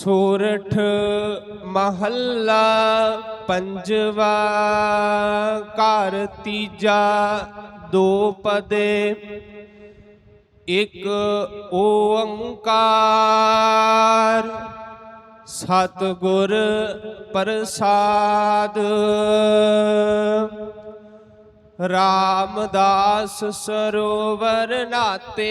ਸੂਰਠ ਮਹੱਲਾ ਪੰਜਵਾ ਘਰ ਤੀਜਾ ਦੋ ਪਦੇ ਇੱਕ ਓੰਕਾਰ। ਸਤਿਗੁਰ ਪ੍ਰਸਾਦ। ਰਾਮਦਾਸ ਸਰੋਵਰ ਨਾਤੇ।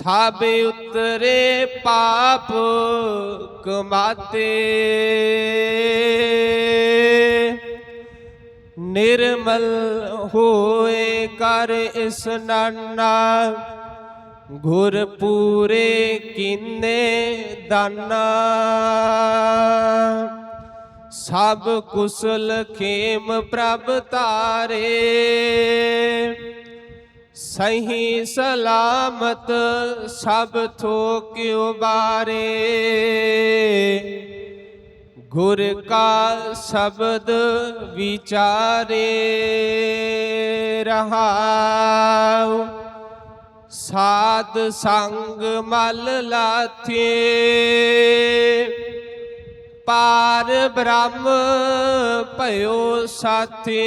ਸਭ ਉਤਰੇ ਪਾਪ ਕਮਾਤੇ। ਨਿਰਮਲ ਹੋਏ ਕਰ ਇਸਨਾਨਾ ਗੁਰ ਪੂਰੇ ਕੀਨੇ ਦਾਨਾ। ਸਭ ਕੁਸਲ ਖੇਮ ਪ੍ਰਭ ਤਾਰੇ ਸਹੀ ਸਲਾਮਤ ਸਭ ਥੋਕ ਉਬਾਰੇ। ਗੁਰ ਕਾ ਸ਼ਬਦ ਵਿਚਾਰੇ ਰਹਾਉ। ਸਾਧ ਸੰਗ ਮਲ ਲਾਥੇ। ਪਾਰ ਬ੍ਰਹਮ ਭਇਓ ਸਾਥੇ।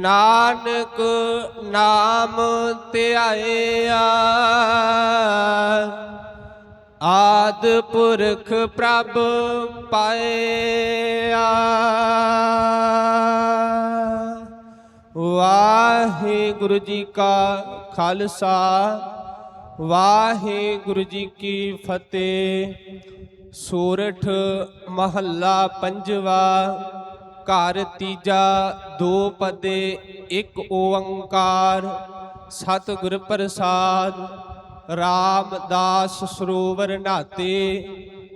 ਨਾਨਕ ਨਾਮ ਧਿਆਇਆ ਆਦ ਪੁਰਖ ਪ੍ਰਭ ਪਾਇਆ ਵਾਹਿਗੁਰੂ ਜੀ ਕਾ ਖਾਲਸਾ, ਵਾਹਿਗੁਰੂ ਜੀ ਕੀ ਫਤਿਹ। ਸੂਰਠ ਮਹੱਲਾ ਪੰਜਵਾ ਘਰ ਤੀਜਾ, ਦੋ ਪਦੇ, ਇੱਕ ਓੰਕਾਰ। ਸਤਿਗੁਰ ਪ੍ਰਸਾਦ, ਰਾਮਦਾਸ ਸਰੋਵਰ ਨਾਤੇ,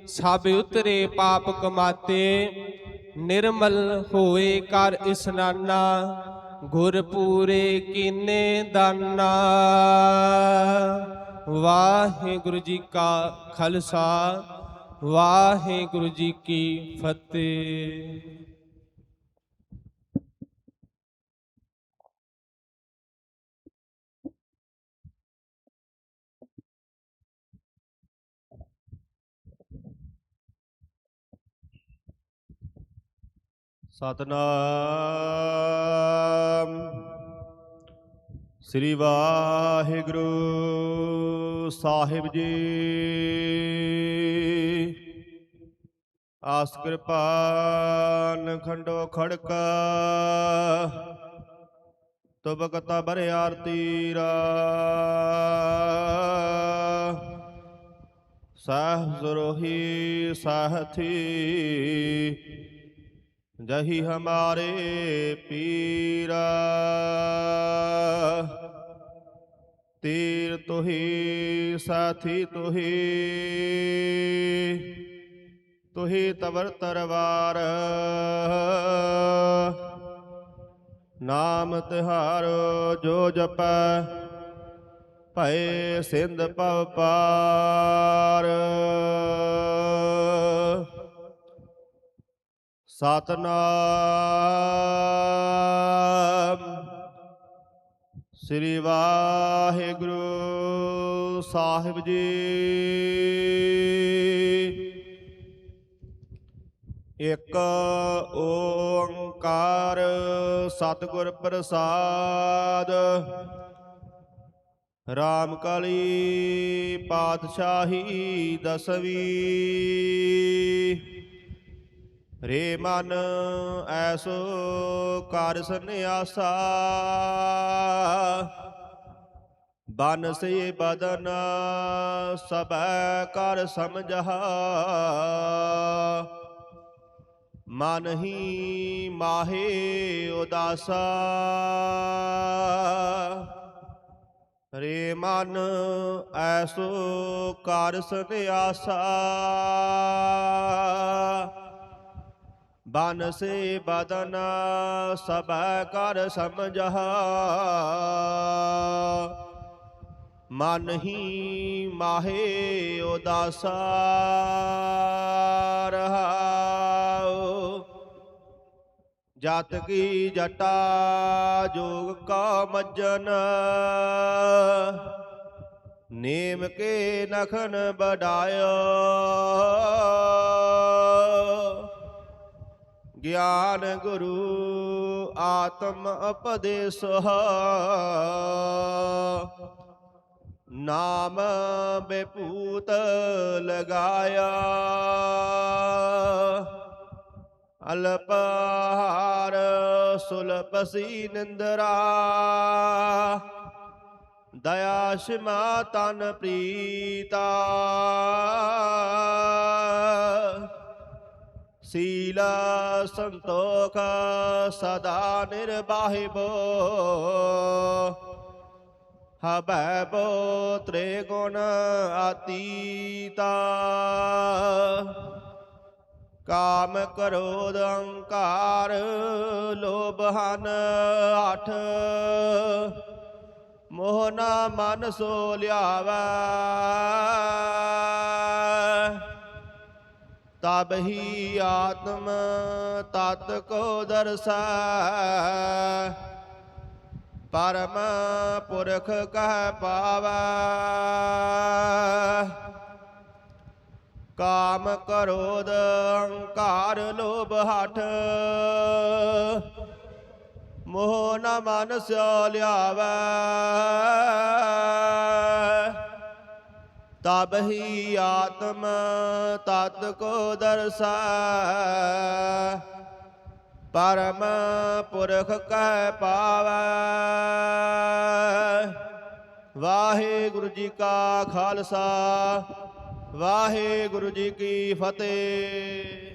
ਸਭ ਉਤਰੇ ਪਾਪ ਕਮਾਤੇ। ਨਿਰਮਲ ਹੋਏ ਕਰ ਇਸਨਾਨਾ ਗੁਰ ਪੂਰੇ ਕੀਨੇ ਦਾਨਾ। ਵਾਹਿਗੁਰੂ ਜੀ ਕਾ ਖਾਲਸਾ, ਵਾਹਿਗੁਰੂ ਜੀ ਕੀ ਫਤਿਹ। ਸਤਨਾਮ। ਸ੍ਰੀ ਵਾਹਿਗੁਰੂ ਸਾਹਿਬ ਜੀ। ਆਸ ਕਿਰਪਾਨ ਖੰਡੋ ਖੜਕਾ। ਤੁਬਕਤਾ ਬਰੇ ਆਰਤੀ ਰਾ। ਸਾਹ ਜ਼ਰੋਹੀ ਸਾਹਥੀ ਜਹੀ ਹਮਾਰੇ ਪੀਰਾ। ਤੀਰ ਤੁਹੀ, ਸਾਥੀ ਤੁਹੀ। ਤੁਹੀ ਤਵਰ ਤਰਵਾਰ ਨਾਮ ਤਿਹਾਰ ਜੋ ਜਪੈ, ਭਏ ਸਿੰਧ ਭਵ ਪਾਰ। ਸਤਨਾਮ। ਸ੍ਰੀ ਵਾਹਿਗੁਰੂ ਸਾਹਿਬ ਜੀ। ਇੱਕ ਓੰਕਾਰ ਸਤਿਗੁਰ ਪ੍ਰਸਾਦ। ਰਾਮ ਕਾਲੀ ਪਾਤਸ਼ਾਹੀ ਦਸਵੀ। ਰੇ ਮਨ ਐਸੋ ਕਰ ਸੰਿਆਸਾ ਬਨ ਸੇ ਬਦਨ ਸਭੈ ਕਰ ਸਮਝਾ ਮਨ ਹੀ ਮਾਹੇ ਉਦਾਸਾ। ਰੇ ਮਨ ਐਸੋ ਕਰ ਸੰਿਆਸਾ ਬਨ ਸੇ ਬਦਨ ਸਭ ਕਰ ਸਮਝਾ। ਮਨ ਹੀ ਮਾਹੇ ਉਦਾਸਾ ਰਹਾਉ ਜਤ ਕੀ ਜਟਾ ਜੋਗ ਕਾ ਮੱਜਨ। ਨੇਮ ਕੇ ਨਖਨ ਬਡਾਇਓ ਗਿਆਨ ਗੁਰੂ ਆਤਮ ਉਪਦੇਸ ਨਾਮ ਬੇਪੂਤ ਲਗਾਇਆ। ਅਲਪਹਾਰ ਸੁਲਪਸੀ ਨਿੰਦਰਾ। ਦਇਆ ਸ਼ਿਮਾ ਤਨ ਪ੍ਰੀਤਾ। ਸੀਲ ਸੰਤੋਖ ਸਦਾ ਨਿਰਬਾਹਿਬੋ ਹਬੈ ਬੋ ਤ੍ਰੇ ਗੁਣ ਆਤੀਤਾ ਕਾਮ ਕਰੋਧ ਅਹੰਕਾਰ ਲੋਭ ਹਨ ਅਠ। ਮੋਹ ਨਾ ਮਨ ਸੋ ਲਿਆਵੈ। ਤਬ ਹੀ ਆਤਮ ਤਤ ਕੋ ਦਰਸੈ। ਪਰਮ ਪੁਰਖ ਕਹਿ ਪਾਵੈ। ਕਾਮ ਕਰੋਧ ਅਹੰਕਾਰ ਲੋਭ ਹਠ। ਮੋਹ ਨਾ ਮਨ ਸਿਓ ਲਿਆਵੈ। ਤਬ ਹੀ ਆਤਮ ਤਤ ਕੋ ਦਰਸ਼ਾ। ਪਰਮ ਪੁਰਖ ਕਹਿ ਪਾਵੈ। ਵਾਹਿਗੁਰੂ ਜੀ ਕਾ ਖਾਲਸਾ, ਵਾਹਿਗੁਰੂ ਜੀ ਕੀ ਫਤਿਹ।